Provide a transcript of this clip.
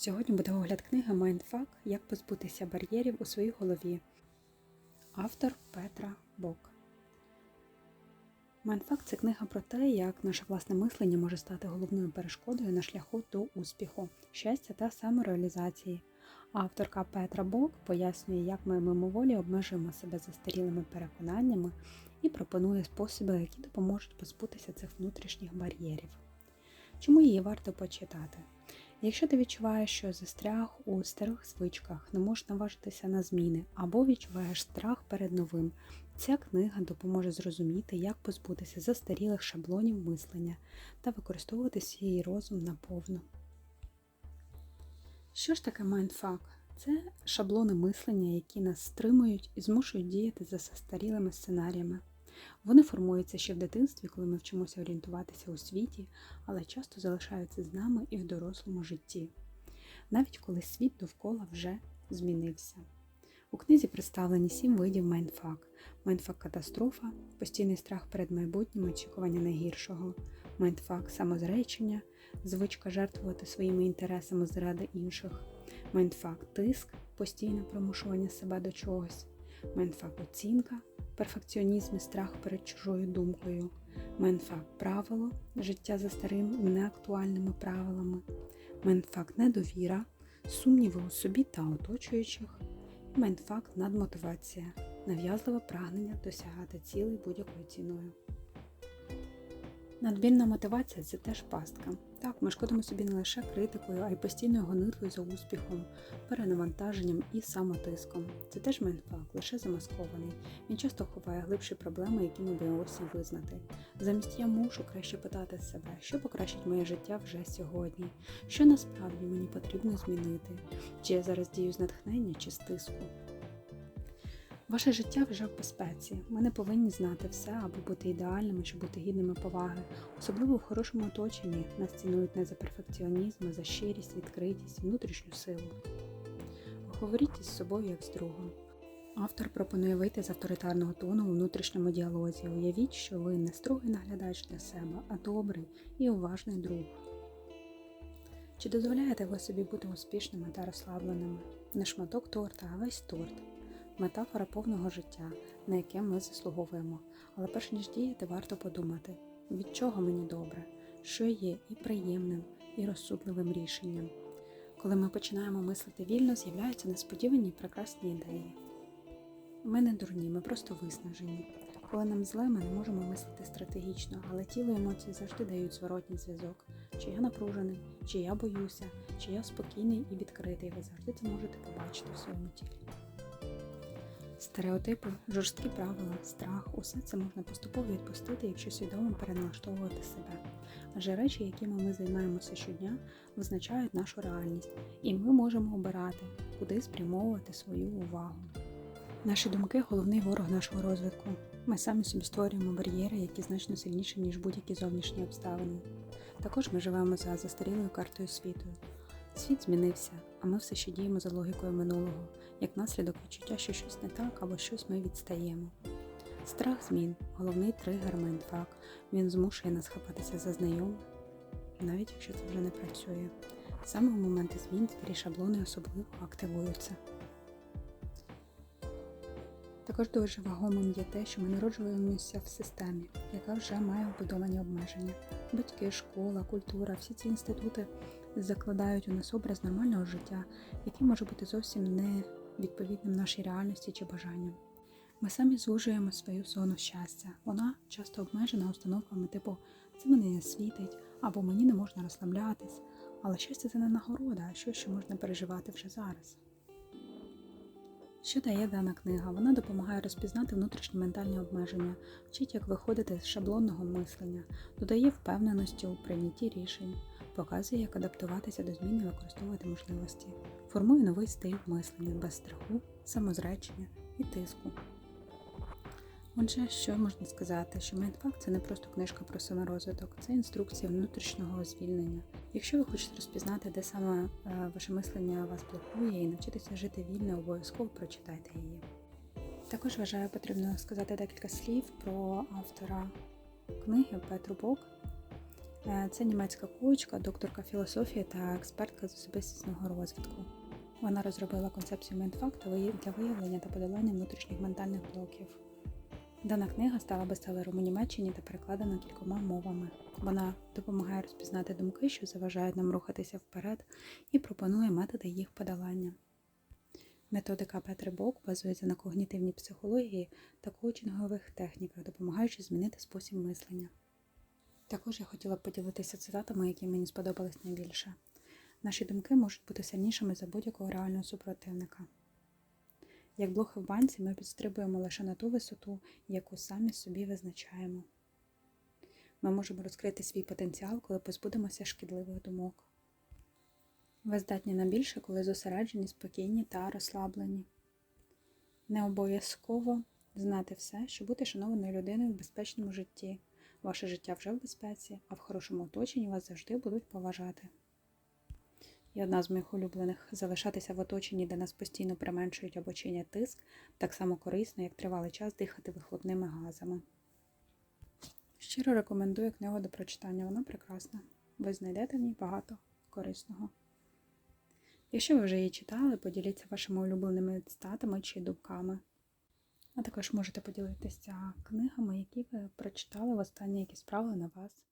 Сьогодні буде огляд книги Mindfuck Як позбутися бар'єрів у своїй голові. Автор Петра Бок. Mindfuck – це книга про те, як наше власне мислення може стати головною перешкодою на шляху до успіху, щастя та самореалізації. Авторка Петра Бок пояснює, як ми мимоволі обмежуємо себе застарілими переконаннями і пропонує способи, які допоможуть позбутися цих внутрішніх бар'єрів. Чому її варто почитати? Якщо ти відчуваєш, що застряг у старих звичках, не можеш наважитися на зміни або відчуваєш страх перед новим, ця книга допоможе зрозуміти, як позбутися застарілих шаблонів мислення та використовувати свій розум наповну. Що ж таке майндфак? Це шаблони мислення, які нас стримують і змушують діяти за застарілими сценаріями. Вони формуються ще в дитинстві, коли ми вчимося орієнтуватися у світі, але часто залишаються з нами і в дорослому житті, навіть коли світ довкола вже змінився. У книзі представлені сім видів майнфак: майнфак катастрофа, постійний страх перед майбутнім, очікування найгіршого, майнфак самозречення, звичка жертвувати своїми інтересами заради інших, майнфак тиск, постійне примушування себе до чогось, майнфак оцінка, перфекціонізм і страх перед чужою думкою, менфакт правило, життя за старими неактуальними правилами, менфак недовіра, сумніви у собі та оточуючих, менфак надмотивація, нав'язливе прагнення досягати цілей будь-якою ціною. Надмірна мотивація це теж пастка. Так, ми шкодимо собі не лише критикою, а й постійною гонитвою за успіхом, перенавантаженням і самотиском. Це теж менфак, лише замаскований. Він часто ховає глибші проблеми, які ми боїмося визнати. Замість я мушу краще питати себе, що покращить моє життя вже сьогодні, що насправді мені потрібно змінити, чи я зараз дію з натхнення чи з тиску. Ваше життя вже в безпеці. Ми не повинні знати все або бути ідеальними, щоб бути гідними поваги. Особливо в хорошому оточенні нас цінують не за перфекціонізм, а за щирість, відкритість, внутрішню силу. Говоріть із собою як з другом. Автор пропонує вийти з авторитарного тону у внутрішньому діалозі. Уявіть, що ви не строгий наглядач для себе, а добрий і уважний друг. Чи дозволяєте ви собі бути успішними та розслабленими? Не шматок торта, а весь торт метафора повного життя, на яке ми заслуговуємо. Але перш ніж діяти, варто подумати, від чого мені добре, що є і приємним, і розсудливим рішенням. Коли ми починаємо мислити вільно, з'являються несподівані прекрасні ідеї. Ми не дурні, ми просто виснажені. Коли нам зле, ми не можемо мислити стратегічно, але тіло і емоції завжди дають зворотній зв'язок. Чи я напружений, чи я боюся, чи я спокійний і відкритий. Ви завжди це можете побачити в своєму тілі. Стереотипи, жорсткі правила, страх усе це можна поступово відпустити, якщо свідомо переналаштовувати себе. Адже речі, якими ми займаємося щодня, визначають нашу реальність, і ми можемо обирати, куди спрямовувати свою увагу. Наші думки головний ворог нашого розвитку. Ми самі собі створюємо бар'єри, які значно сильніші, ніж будь-які зовнішні обставини. Також ми живемо за застарілою картою світу. Світ змінився, а ми все ще діємо за логікою минулого, як наслідок відчуття, що щось не так або щось ми відстаємо. Страх змін головний тригер майндфак. Він змушує нас хапатися за знайом, навіть якщо це вже не працює. Саме в моменти змін старі шаблони особливо активуються. Також дуже вагомим є те, що ми народжуємося в системі, яка вже має вбудовані обмеження. Батьки, школа, культура, всі ці інститути закладають у нас образ нормального життя, який може бути зовсім не відповідним нашій реальності чи бажанням. Ми самі звужуємо свою зону щастя. Вона часто обмежена установками типу це мені не світить або мені не можна розслаблятись. Але щастя це не нагорода, а щось, що можна переживати вже зараз. Що дає дана книга? Вона допомагає розпізнати внутрішні ментальні обмеження, вчить, як виходити з шаблонного мислення, додає впевненості у прийнятті рішень, показує, як адаптуватися до змін і використовувати можливості, формує новий стиль мислення без страху, самозречення і тиску. Отже, що можна сказати, що Mindfuck – це не просто книжка про саморозвиток, це інструкція внутрішнього звільнення. Якщо ви хочете розпізнати, де саме е, ваше мислення вас блокує і навчитися жити вільно, обов'язково прочитайте її. Також вважаю, потрібно сказати декілька слів про автора книги Петру Бок. Е, Це німецька коучка, докторка філософії та експертка з особистісного розвитку. Вона розробила концепцію Mindfuck для виявлення та подолання внутрішніх ментальних блоків. Дана книга стала бестселером у Німеччині та перекладена кількома мовами. Вона допомагає розпізнати думки, що заважають нам рухатися вперед, і пропонує методи їх подолання. Методика Петри Бок базується на когнітивній психології та коучингових техніках, допомагаючи змінити спосіб мислення. Також я хотіла б поділитися цитатами, які мені сподобались найбільше. Наші думки можуть бути сильнішими за будь-якого реального супротивника. Як блохи в банці, ми підстрибуємо лише на ту висоту, яку самі собі визначаємо. Ми можемо розкрити свій потенціал, коли позбудемося шкідливих думок. Ви здатні на більше, коли зосереджені, спокійні та розслаблені. Не обов'язково знати все, щоб бути шанованою людиною в безпечному житті. Ваше життя вже в безпеці, а в хорошому оточенні вас завжди будуть поважати. І одна з моїх улюблених залишатися в оточенні, де нас постійно применшують або чинять тиск, так само корисно, як тривалий час дихати вихлопними газами. Щиро рекомендую книгу до прочитання, вона прекрасна. Ви знайдете в ній багато корисного. Якщо ви вже її читали, поділіться вашими улюбленими цитатами чи думками. А також можете поділитися книгами, які ви прочитали в останні, які справили на вас.